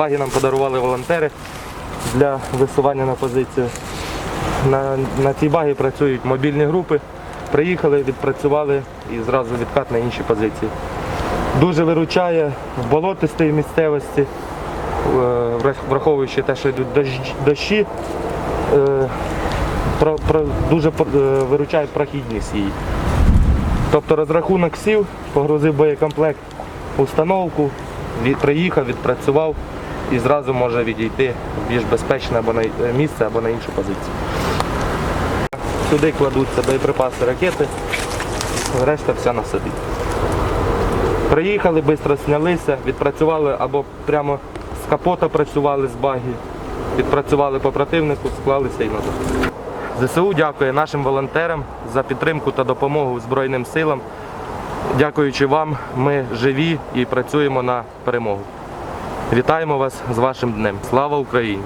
Баги нам подарували волонтери для висування на позицію. На, на цій багі працюють мобільні групи. Приїхали, відпрацювали і зразу відкат на інші позиції. Дуже виручає в болотистій місцевості, е, врах- враховуючи те, що йдуть дощі, е, дуже е, виручає прохідність її. Тобто розрахунок сів, погрузив боєкомплект, установку, приїхав, відпрацював і зразу може відійти в більш безпечне або на е, місце, або на іншу позицію. Сюди кладуться боєприпаси, ракети, решта вся на собі. Приїхали, швидко знялися, відпрацювали або прямо з капота працювали з багі, відпрацювали по противнику, склалися і назад. ЗСУ дякує нашим волонтерам за підтримку та допомогу Збройним силам. Дякуючи вам, ми живі і працюємо на перемогу. Вітаємо вас з вашим днем. Слава Україні!